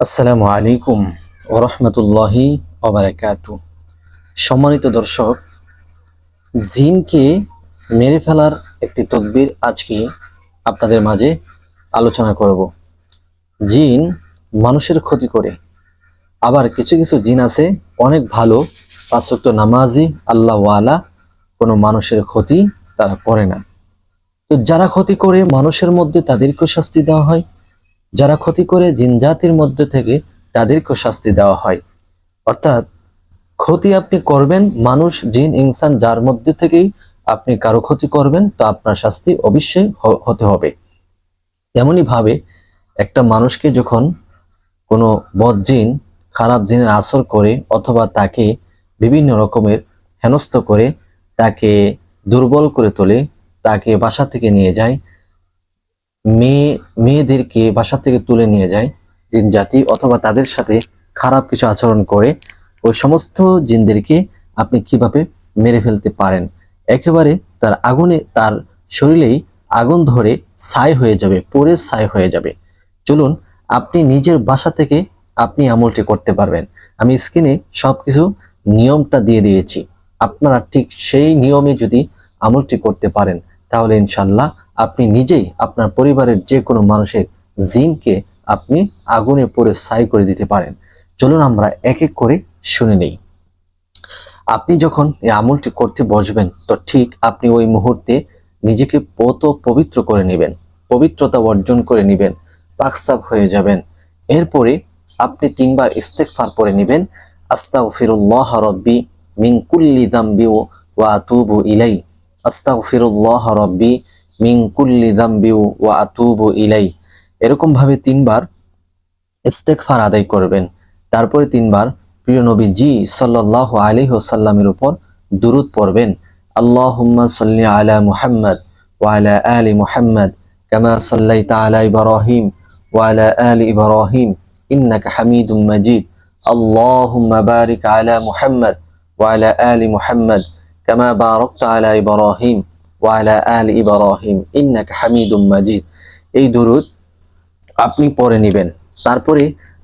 আসসালামু আলাইকুম ওরহমতুল্লাহি ওবারাকাতু। সম্মানিত দর্শক, জিনকে মেরে ফেলার একটি তদবির আজকে আপনাদের মাঝে আলোচনা করব। জিন মানুষের ক্ষতি করে। আবার কিছু কিছু জিন আছে, অনেক ভালো পাঁচক্ত নামাজি আল্লাহওয়ালা কোনো মানুষের ক্ষতি তারা করে না। তো যারা ক্ষতি করে, মানুষের মধ্যে তাদেরকেও শাস্তি দেওয়া হয় যারা ক্ষতি করে জিনজাতির মধ্যে থেকে তাদেরকে শাস্তি দেওয়া হয়। অর্থাৎ, ক্ষতি আপনি করবেন, মানুষ, জিন, ইনসান যার মধ্যে থেকেই আপনি কারও ক্ষতি করবেন, তো আপনার শাস্তি অবশ্যই হতে হবে। তেমনি ভাবে, একটা মানুষকে যখন কোনো বদ জিন, খারাপ জিনের আসর করে অথবা তাকে বিভিন্ন রকমের হেনস্থ করে, তাকে দুর্বল করে তোলে, তাকে বাসা থেকে নিয়ে যায় মেয়ে মেয়েদেরকে বাসা থেকে তুলে নিয়ে যায় জিন জাতি অথবা তাদের সাথে খারাপ কিছু আচরণ করে। ওই সমস্ত জিনদেরকে আপনি কীভাবে মেরে ফেলতে পারেন? একেবারে তার আগুনে, তার শরীরেই আগুন ধরে ছাই হয়ে যাবে পরে ছাই হয়ে যাবে। চলুন, আপনি নিজের বাসা থেকে আপনি আমলটি করতে পারবেন। আমি স্ক্রিনে সবকিছু নিয়মটা দিয়ে দিয়েছি। আপনারা ঠিক সেই নিয়মে যদি আমলটি করতে পারেন, তাহলে ইনশাল্লাহ আপনি নিজেই আপনার পরিবারের যে কোনো মানুষের জিনকে আপনি আগুনে পড়ে ছাই করে দিতে পারেন। চলুন আমরা এক এক করে শুনে নেই। আপনি যখন এই আমলটি করতে বসবেন, তো ঠিক আপনি ওই মুহূর্তে নিজেকে পত পবিত্র করে নেবেন, পবিত্রতা অর্জন করে নেবেন পাকসাব হয়ে যাবেন। এরপরে আপনি তিনবার ইস্তেকফার পরে নেবেন, আস্তাগফিরুল্লাহ রব্বি মিন কুল্লি দাম্বি ওয়া আতুবু ইলাই আস্তাগফিরুল্লাহ রব্বি মিন কুল্লি দাম্বি ওয়া আতুবু ইলাই। এরকম ভাবে তিনবার ইস্তেগফার আদায় করবেন। তারপরে তিনবার প্রিয় নবী জি সাল্লাল্লাহু আলাইহি ওয়াসাল্লামের উপর দুরূদ পড়বেন। আল্লাহুম্মা সাল্লি আলা মুহাম্মদ ওয়া আলা মুহাম্মদ কামা সাল্লাইতা আলা ইব্রাহিম ওয়া আলা ইব্রাহিম ইন্নাকা হামিদুম মাজিদ। আল্লাহুম্মা বারিক আলা মুহাম্মদ ওয়া আলা আলি মুহাম্মদ কামা বারাকতা আলা ইব্রাহিম। ওয়া আলা ইব্রাহিম, ইন্নাকা হামিদুম মাজিদ। এই দুরূদ আপনি পরে নেবেন। তারপরে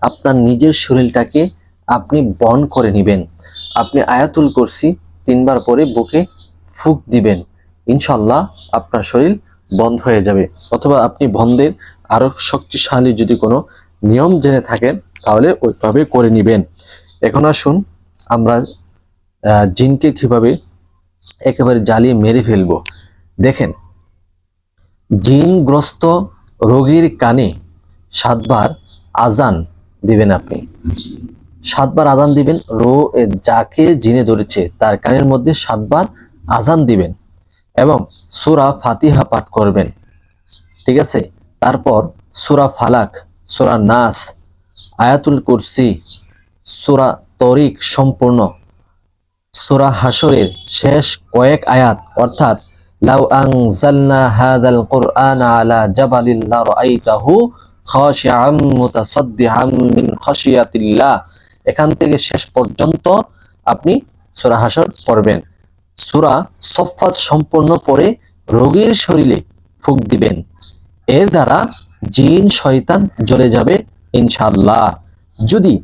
আপনার নিজের শরীরটাকে আপনি বন করে নেবেন। আপনি আয়াতুল কুরসি তিনবার পরে বুকে ফুক দিবেন। ইনশাল্লাহ আপনার শরীর বন্ধ হয়ে যাবে। অথবা আপনি বন্ধের আরও শক্তিশালী যদি কোনো নিয়ম জেনে থাকেন, তাহলে ওইভাবে করে নেবেন। এখন আসুন আমরা জিনকে কীভাবে একেবারে জ্বালিয়ে মেরে ফেলব। দেখেন, জিনগ্রস্ত রোগীর কানে সাতবার আজান দিবেন আপনি। সাতবার আজান দিবেন, রো যাকে জিনে ধরেছে তার কানের মধ্যে সাতবার আজান দিবেন এবং সুরা ফাতিহা পাঠ করবেন। ঠিক আছে? তারপর সুরা ফালাক, সুরা নাস, আয়াতুল কুরসি, সুরা তরিক সম্পূর্ণ, সুরা হাসরের শেষ কয়েক আয়াত, অর্থাৎ লাউ আনজালনা হাদাল কুরআন আলা জাবালিল লা রাআইতাহু খাশিআম মুতাসাদ্দিআম মিন খাশিয়াতিল্লাহ। এখান থেকে শেষ পর্যন্ত আপনি সূরা হাসর পড়বেন। সূরা সফফাত সম্পূর্ণ পড়ে রোগীর শরীরে ফুক দিবেন। এর দ্বারা জিন, শয়তান জ্বলে যাবে ইনশাআল্লাহ। যদি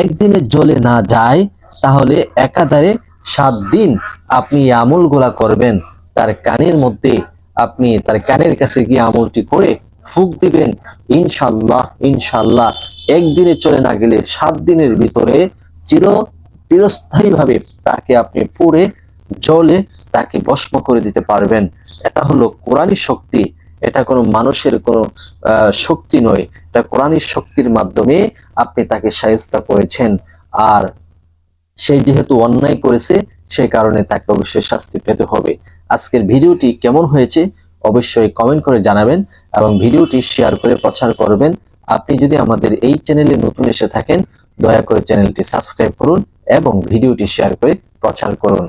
একদিনে জ্বলে না যায়, তাহলে একাধারে সাত দিন আপনি এই আমলগুলা করবেন। তার কানের মধ্যে আপনি তার কানের কাছে গিয়ে আমলটি করে ফুক দিবেন। ইনশাল্লাহ ইনশাল্লাহ একদিনে চলে না গেলে সাত দিনের ভিতরে চির চিরস্থায়ী ভাবে তাকে আপনি পুড়ে জলে তাকে ভস্ম করে দিতে পারবেন। এটা হলো কোরআনী শক্তি। এটা কোনো মানুষের কোনো শক্তি নয়। এটা কোরআনী শক্তির মাধ্যমে আপনি তাকে সায়স্তা করেছেন। আর সে যেহেতু অন্যায় করেছে সেই কারণে তাকে অবশ্যই শাস্তি পেতে হবে। আজকের ভিডিওটি কেমন হয়েছে অবশ্যই কমেন্ট করে জানাবেন এবং ভিডিওটি শেয়ার করে প্রচার করবেন। আপনি যদি আমাদের এই চ্যানেলে নতুন এসে থাকেন, দয়া করে চ্যানেলটি সাবস্ক্রাইব করুন এবং ভিডিওটি শেয়ার করে প্রচার করুন।